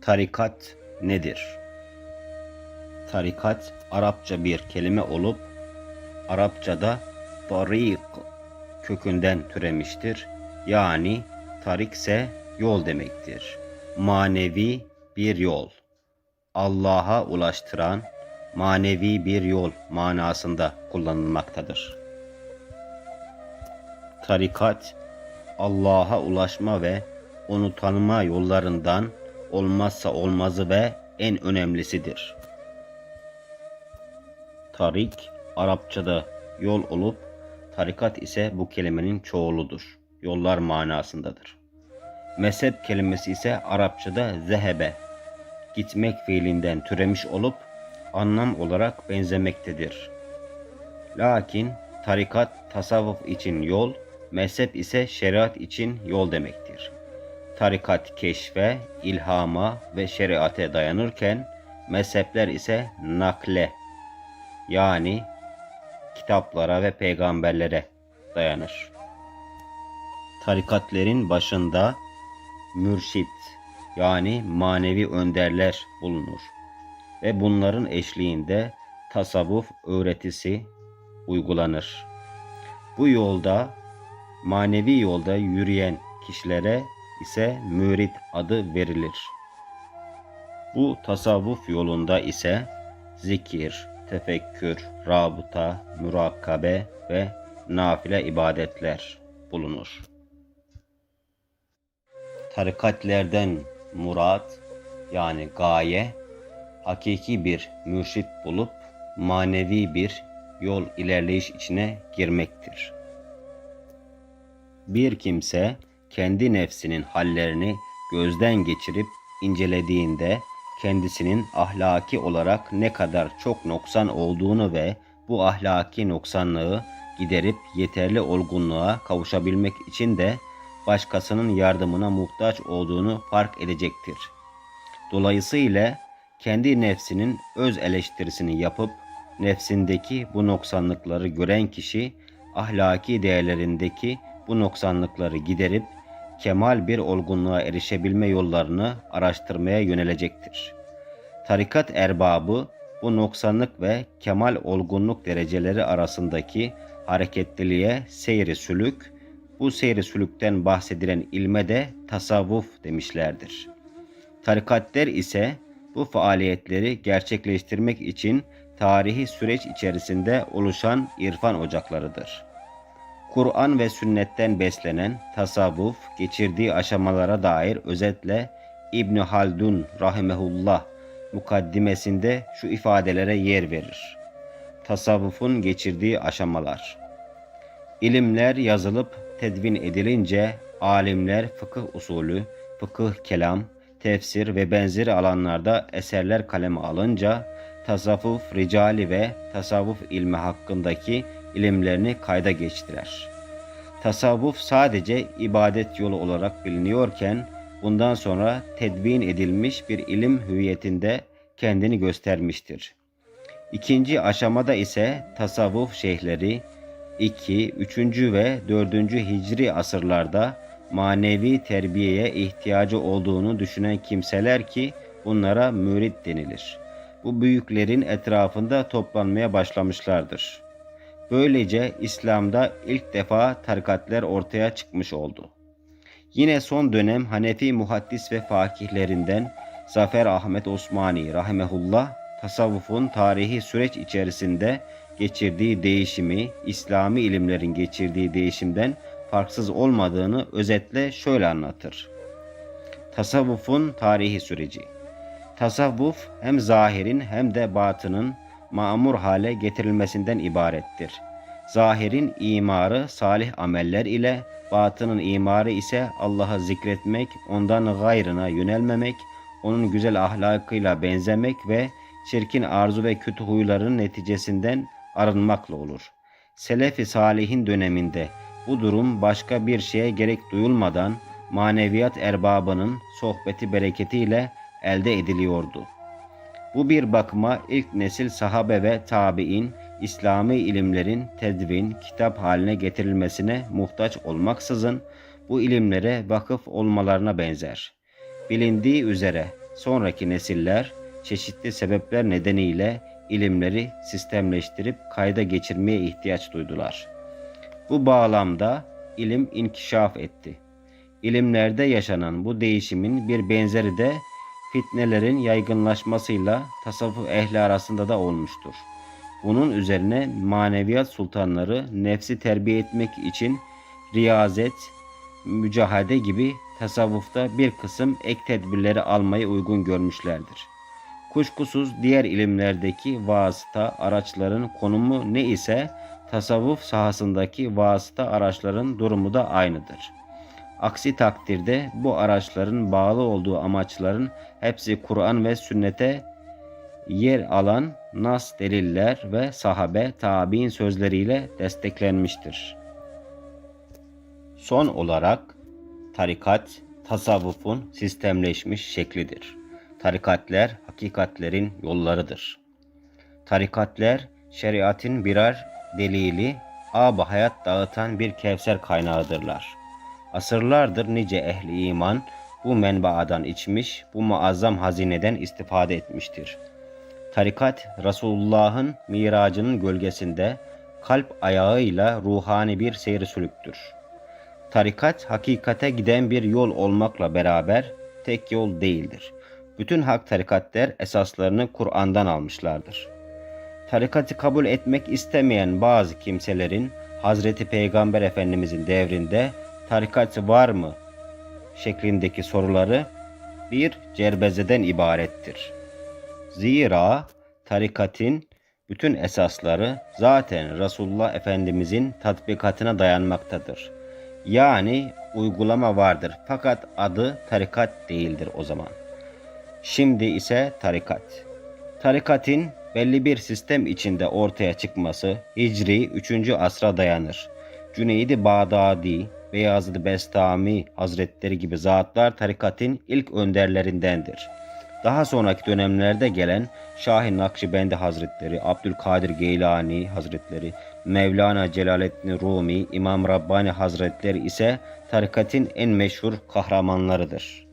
Tarikat nedir? Tarikat Arapça bir kelime olup Arapçada tarik kökünden türemiştir. Yani tarik ise yol demektir. Manevi bir yol. Allah'a ulaştıran manevi bir yol manasında kullanılmaktadır. Tarikat Allah'a ulaşma ve onu tanıma yollarından olmazsa olmazı ve en önemlisidir. Tarik Arapçada yol olup tarikat ise bu kelimenin çoğuludur. Yollar manasındadır. Mezhep kelimesi ise Arapçada zehebe gitmek fiilinden türemiş olup anlam olarak benzemektedir. Lakin tarikat tasavvuf için yol, mezhep ise şeriat için yol demektir. Tarikat keşfe, ilhama ve şeriate dayanırken mezhepler ise nakle yani kitaplara ve peygamberlere dayanır. Tarikatlerin başında mürşit yani manevi önderler bulunur ve bunların eşliğinde tasavvuf öğretisi uygulanır. Bu yolda manevi yolda yürüyen kişilere ise mürit adı verilir. Bu tasavvuf yolunda ise zikir, tefekkür, rabıta, murakabe ve nafile ibadetler bulunur. Tarikatlerden murat yani gaye hakiki bir mürşit bulup manevi bir yol ilerleyiş içine girmektir. Bir kimse kendi nefsinin hallerini gözden geçirip incelediğinde kendisinin ahlaki olarak ne kadar çok noksan olduğunu ve bu ahlaki noksanlığı giderip yeterli olgunluğa kavuşabilmek için de başkasının yardımına muhtaç olduğunu fark edecektir. Dolayısıyla kendi nefsinin öz eleştirisini yapıp nefsindeki bu noksanlıkları gören kişi ahlaki değerlerindeki bu noksanlıkları giderip kemal bir olgunluğa erişebilme yollarını araştırmaya yönelecektir. Tarikat erbabı bu noksanlık ve kemal olgunluk dereceleri arasındaki hareketliliğe seyri sülük, bu seyri sülükten bahsedilen ilme de tasavvuf demişlerdir. Tarikatler ise bu faaliyetleri gerçekleştirmek için tarihi süreç içerisinde oluşan irfan ocaklarıdır. Kur'an ve sünnetten beslenen tasavvuf geçirdiği aşamalara dair özetle İbn Haldun rahimehullah mukaddimesinde şu ifadelere yer verir. Tasavvufun geçirdiği aşamalar. İlimler yazılıp tedvin edilince alimler fıkıh usulü, fıkıh kelam, tefsir ve benzeri alanlarda eserler kaleme alınca tasavvuf ricali ve tasavvuf ilmi hakkındaki ilimlerini kayda geçtiler. Tasavvuf sadece ibadet yolu olarak biliniyorken bundan sonra tedvin edilmiş bir ilim hüviyetinde kendini göstermiştir. İkinci aşamada ise tasavvuf şeyhleri 2, 3. ve 4. Hicri asırlarda manevi terbiyeye ihtiyacı olduğunu düşünen kimseler ki bunlara mürit denilir. Bu büyüklerin etrafında toplanmaya başlamışlardır. Böylece İslam'da ilk defa tarikatler ortaya çıkmış oldu. Yine son dönem Hanefi muhaddis ve fakihlerinden Zafer Ahmet Osmani rahimehullah tasavvufun tarihi süreç içerisinde geçirdiği değişimi, İslami ilimlerin geçirdiği değişimden farksız olmadığını özetle şöyle anlatır. Tasavvufun tarihi süreci. Tasavvuf hem zahirin hem de batının mamur hale getirilmesinden ibarettir. Zahirin imarı salih ameller ile, batının imarı ise Allah'ı zikretmek, ondan gayrına yönelmemek, onun güzel ahlakıyla benzemek ve çirkin arzu ve kötü huyların neticesinden arınmakla olur. Selefi salihin döneminde bu durum başka bir şeye gerek duyulmadan maneviyat erbabının sohbeti bereketiyle elde ediliyordu. Bu bir bakıma ilk nesil sahabe ve tabi'in İslami ilimlerin tedvin, kitap haline getirilmesine muhtaç olmaksızın bu ilimlere vakıf olmalarına benzer. Bilindiği üzere sonraki nesiller çeşitli sebepler nedeniyle ilimleri sistemleştirip kayda geçirmeye ihtiyaç duydular. Bu bağlamda ilim inkişaf etti. İlimlerde yaşanan bu değişimin bir benzeri de fitnelerin yaygınlaşmasıyla tasavvuf ehli arasında da olmuştur. Bunun üzerine maneviyat sultanları nefsi terbiye etmek için riyazet, mücahede gibi tasavvufta bir kısım ek tedbirleri almayı uygun görmüşlerdir. Kuşkusuz diğer ilimlerdeki vasıta araçların konumu ne ise tasavvuf sahasındaki vasıta araçların durumu da aynıdır. Aksi takdirde bu araçların bağlı olduğu amaçların hepsi Kur'an ve sünnete yer alan nas deliller ve sahabe tabi'in sözleriyle desteklenmiştir. Son olarak tarikat tasavvufun sistemleşmiş şeklidir. Tarikatler hakikatlerin yollarıdır. Tarikatler şeriatin birer delili, ab hayat dağıtan bir kevser kaynağıdırlar. Asırlardır nice ehli iman bu menbaadan içmiş, bu muazzam hazineden istifade etmiştir. Tarikat Resulullah'ın miracının gölgesinde kalp ayağıyla ruhani bir seyri sülüktür. Tarikat hakikate giden bir yol olmakla beraber tek yol değildir. Bütün hak tarikatler esaslarını Kur'an'dan almışlardır. Tarikatı kabul etmek istemeyen bazı kimselerin Hazreti Peygamber Efendimizin devrinde tarikat var mı şeklindeki soruları bir cerbezeden ibarettir. Zira tarikatin bütün esasları zaten Resulullah Efendimizin tatbikatına dayanmaktadır. Yani uygulama vardır fakat adı tarikat değildir o zaman. Şimdi ise tarikat. Tarikatin belli bir sistem içinde ortaya çıkması Hicri 3. asra dayanır. Cüneydi Bağdadi, Beyazıt Bestami Hazretleri gibi zatlar tarikatin ilk önderlerindendir. Daha sonraki dönemlerde gelen Şahin Nakşibendi Hazretleri, Abdülkadir Geylani Hazretleri, Mevlana Celaleddin Rumi, İmam Rabbani Hazretleri ise tarikatin en meşhur kahramanlarıdır.